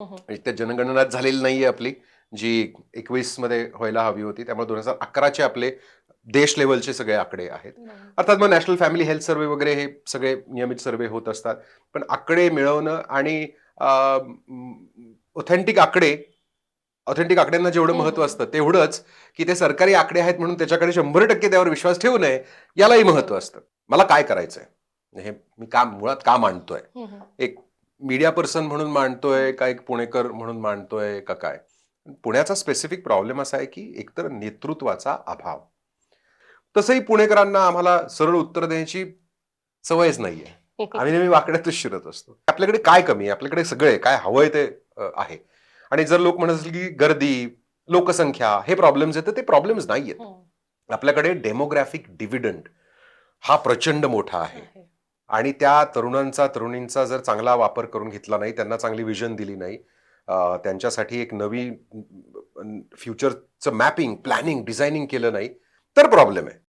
म्हणजे त्या जनगणनाच झालेली नाहीये आपली जी एकवीसमध्ये व्हायला हवी होती त्यामुळे दोन हजार अकराचे आपले देश लेवलचे सगळे आकडे आहेत. अर्थात मग नॅशनल फॅमिली हेल्थ सर्व्हे वगैरे हे सगळे नियमित सर्वे होत असतात. पण आकडे मिळवणं आणि ऑथेंटिक आकडे ऑथेंटिक आकड्यांना जेवढं. महत्त्व असतं तेवढंच की ते सरकारी आकडे आहेत म्हणून त्याच्याकडे शंभर टक्के त्यावर विश्वास ठेवू नये यालाही महत्त्व असतं. मला काय करायचंय? हे मी का मुळात का मांडतोय हम्म. एक मीडिया पर्सन म्हणून मांडतोय का एक पुणेकर म्हणून मांडतोय का काय? पुण्याचा स्पेसिफिक प्रॉब्लेम असा आहे की एकतर नेतृत्वाचा अभाव. तसंही पुणेकरांना आम्हाला सरळ उत्तर देण्याची सवयच नाहीये. आम्ही नेहमी वाकड्यातच शिरत असतो. आपल्याकडे काय कमी आहे? आपल्याकडे सगळे काय हवंय ते आहे. आणि जर लोक म्हणत असतील की गर्दी लोकसंख्या हे प्रॉब्लेम्स आहेत तर ते प्रॉब्लेम्स नाहीयेत. हम्म. आपल्याकडे डेमोग्राफिक डिव्हिडंड हा प्रचंड मोठा आहे. आणि त्या तरुणांचा तरुणींचा जर चांगला वापर करून घेतला नाही त्यांना चांगली विजन दिली नाही त्यांच्यासाठी एक नवी फ्युचरचं मॅपिंग प्लॅनिंग डिझायनिंग केलं नाही तर प्रॉब्लेम आहे.